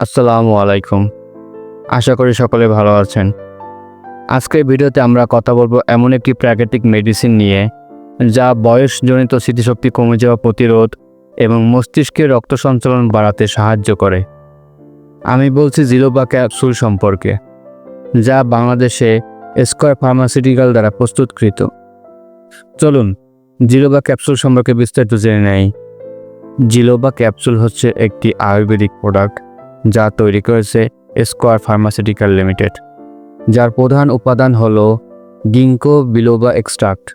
আসসালামু আলাইকুম। আশা করি সকলে ভালো আছেন। আজকের ভিডিওতে আমরা কথা বলব এমন একটি প্রাকৃতিক মেডিসিন নিয়ে, যা বয়সজনিত স্মৃতিশক্তি কমে যাওয়া প্রতিরোধ এবং মস্তিষ্কে রক্ত সঞ্চালন বাড়াতে সাহায্য করে। আমি বলছি জিলোবা ক্যাপসুল সম্পর্কে, যা বাংলাদেশে স্কয়ার ফার্মাসিউটিক্যাল দ্বারা প্রস্তুতকৃত। চলুন জিলোবা ক্যাপসুল সম্পর্কে বিস্তারিত জেনে নেই। জিলোবা ক্যাপসুল হচ্ছে একটি আয়ুর্বেদিক প্রোডাক্ট যা তৈরি করেছে স্কোয়ার ফার্মাসিউটিক্যাল লিমিটেড যার প্রধান উপাদান হল গিঙ্কো বিলোবা এক্সট্রাক্ট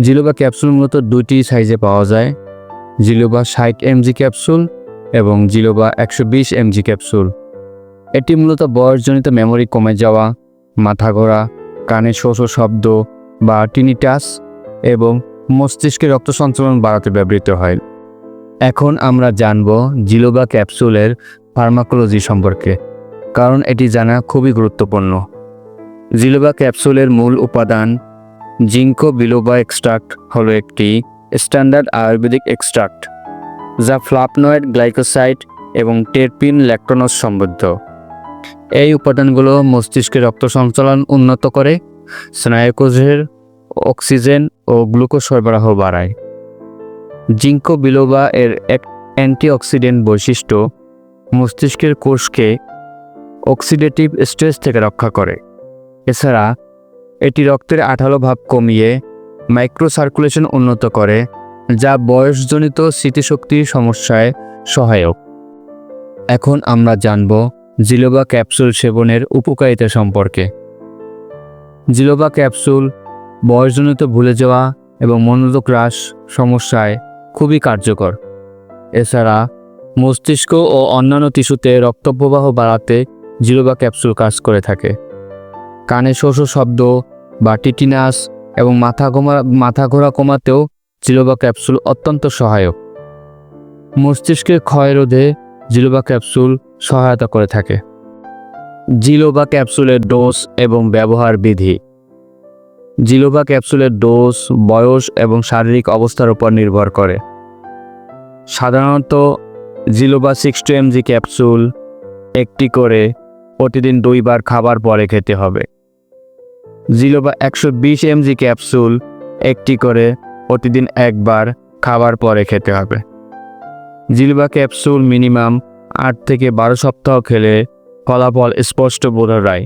জিলোবা ক্যাপসুল মূলত দুটি সাইজে পাওয়া যায় জিলোবা ষাট এমজি ক্যাপসুল এবং জিলোবা একশো বিশ এমজি ক্যাপসুল এটি মূলত বয়সজনিত মেমোরি কমে যাওয়া, মাথা ঘোরা, কানে শোষ শব্দ বা টিনিটাস এবং মস্তিষ্কে রক্ত সঞ্চালন বাড়াতে ব্যবহৃত হয়। এখন আমরা জানব জিলোবা ক্যাপসুলের ফার্মাকোলজি সম্পর্কে, কারণ এটি জানা খুবই গুরুত্বপূর্ণ। জিলোবা ক্যাপসুলের মূল উপাদান জিঙ্কো বিলোবা এক্সট্রাক্ট হল একটি স্ট্যান্ডার্ড আয়ুর্বেদিক এক্সট্রাক্ট, যা ফ্লাপনয়েড গ্লাইকোসাইড এবং টেরপিন ল্যাক্টোনস সমৃদ্ধ। এই উপাদানগুলো মস্তিষ্কে রক্ত সঞ্চালন উন্নত করে, স্নায়ুকোষের অক্সিজেন ও গ্লুকোজ সরবরাহ বাড়ায়। জিঙ্কো বিলোবা এর এক অ্যান্টিঅক্সিডেন্ট বৈশিষ্ট্য মস্তিষ্কের কোষকে অক্সিডেটিভ স্ট্রেস থেকে রক্ষা করে। এছাড়া, এটি রক্তের আঠালো ভাব কমিয়ে মাইক্রো সার্কুলেশন উন্নত করে, যা বয়সজনিত স্মৃতিশক্তির সমস্যায় সহায়ক। এখন আমরা জানব জিলোবা ক্যাপসুল সেবনের উপকারিতা সম্পর্কে। জিলোবা ক্যাপসুল বয়সজনিত ভুলে যাওয়া এবং মনোযোগ হ্রাস সমস্যায় খুবই কার্যকর। এছাড়া, মস্তিষ্ক ও অন্যান্য টিস্যুতে রক্তপ্রবাহ বাড়াতে জিলোবা ক্যাপসুল কাজ করে থাকে। কানে শোষ শব্দ বা টিটিনাস এবং মাথা ঘোমা, মাথা ঘোরা কমাতেও জিলোবা ক্যাপসুল অত্যন্ত সহায়ক। মস্তিষ্কের ক্ষয় রোধে জিলোবা ক্যাপসুল সহায়তা করে থাকে। জিলোবা ক্যাপসুলের ডোজ এবং ব্যবহার বিধি জিলোবা ক্যাপসুলের ডোজ, বয়স এবং শারীরিক অবস্থার উপর নির্ভর করে। সাধারণত জিলোবা সিক্সটি এমজি ক্যাপসুল একটি করে প্রতিদিন দুইবার খাবার পরে খেতে হবে। জিলোভা একশো বিশ এমজি ক্যাপসুল একটি করে প্রতিদিন একবার খাবার পরে খেতে হবে। জিলোবা ক্যাপসুল মিনিমাম আট থেকে বারো সপ্তাহ খেলে ফলাফল স্পষ্ট বোঝা যায়।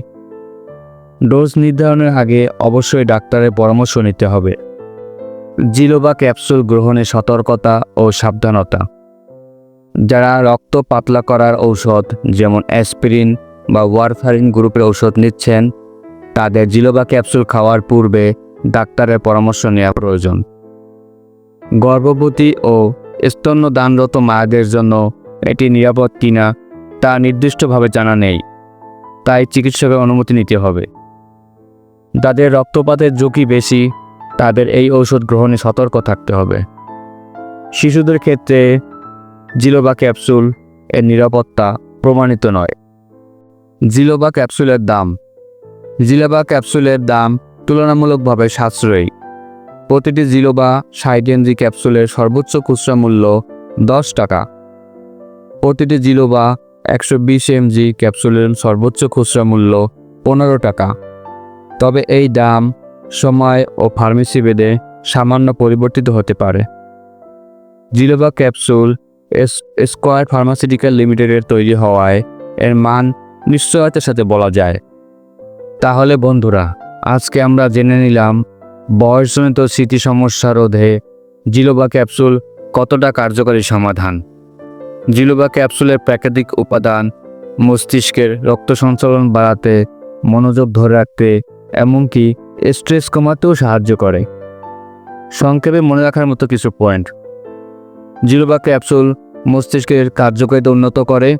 ডোজ নির্ধারণের আগে অবশ্যই ডাক্তারের পরামর্শ নিতে হবে। জিলোবা ক্যাপসুল গ্রহণে সতর্কতা ও সাবধানতা। যারা রক্ত পাতলা করার ঔষধ, যেমন অ্যাসপিরিন বা ওয়ারফারিন গ্রুপের ঔষধ নিচ্ছেন, তাদের জিলোবা ক্যাপসুল খাওয়ার পূর্বে ডাক্তারের পরামর্শ নেওয়া প্রয়োজন। গর্ভবতী ও স্তন্যদানরত মায়েদের জন্য এটি নিরাপদ কিনা তা নির্দিষ্টভাবে জানা নেই, তাই চিকিৎসকের অনুমতি নিতে হবে। যাদের রক্তপাতের ঝুঁকি বেশি, তাদের এই ঔষধ গ্রহণে সতর্ক থাকতে হবে। শিশুদের ক্ষেত্রে জিলোবা ক্যাপসুল এর নিরাপত্তা প্রমাণিত নয়। জিলোবা ক্যাপসুলের দাম। জিলোবা ক্যাপসুলের দাম তুলনামূলকভাবে সাশ্রয়ী। প্রতিটি জিলোবা এমজি ক্যাপসুলের সর্বোচ্চ খুচরা মূল্য দশ টাকা। প্রতিটি জিলোবা একশো বিশ এমজি ক্যাপসুলের সর্বোচ্চ খুচরা মূল্য পনেরো টাকা। তবে এই দাম সময় ও ফার্মেসি বেদে সামান্য পরিবর্তিত হতে পারে। জিলোবা ক্যাপসুল স্কোয়ার ফার্মাসিউটিক্যাল লিমিটেডের তৈরি হওয়ায় এর মান নিশ্চয়তার সাথে বলা যায়। তাহলে বন্ধুরা, আজকে আমরা জেনে নিলাম বয়সজনিত স্মৃতি সমস্যা রোধে জিলোবা ক্যাপসুল কতটা কার্যকরী সমাধান। জিলোবা ক্যাপসুলের প্রাকৃতিক উপাদান মস্তিষ্কের রক্ত সঞ্চালন বাড়াতে, মনোযোগ ধরে রাখতে এমনকি স্ট্রেস কমাতেও সাহায্য করে। সংক্ষেপে মনে রাখার মতো কিছু পয়েন্ট জিলোবা ক্যাপসুল মস্তিষ্কের কার্যকারিতা উন্নত করে,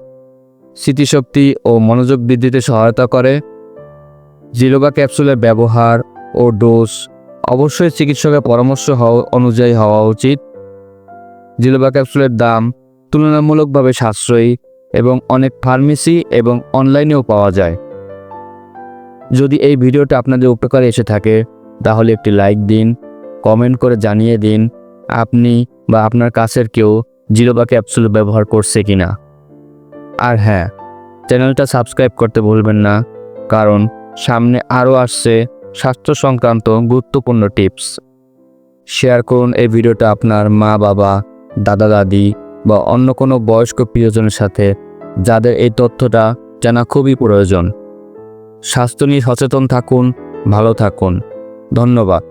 স্মৃতিশক্তি ও মনোযোগ বৃদ্ধিতে সহায়তা করে। জিলোবা ক্যাপসুলের ব্যবহার ও ডোজ অবশ্যই চিকিৎসকের পরামর্শ হওয়া অনুযায়ী হওয়া উচিত। জিলোবা ক্যাপসুলের দাম তুলনামূলকভাবে সাশ্রয়ী এবং অনেক ফার্মেসি এবং অনলাইনেও পাওয়া যায়। যদি এই ভিডিওটা আপনাদের উপকারে এসে থাকে, তাহলে একটি লাইক দিন, কমেন্ট করে জানিয়ে দিন, আপনি বা আপনার কাছের কেউ জিরো বা ক্যাপসুল ব্যবহার করছে কি না আর হ্যাঁ চ্যানেলটা সাবস্ক্রাইব করতে ভুলবেন না, কারণ সামনে আরও আসছে স্বাস্থ্য সংক্রান্ত গুরুত্বপূর্ণ টিপস। শেয়ার করুন এই ভিডিওটা আপনার মা, বাবা, দাদা, দাদি বা অন্য কোনো বয়স্ক প্রিয়জনের সাথে, যাদের এই তথ্যটা জানা খুবই প্রয়োজন। স্বাস্থ্য নিয়ে সচেতন থাকুন ভালো থাকুন। ধন্যবাদ।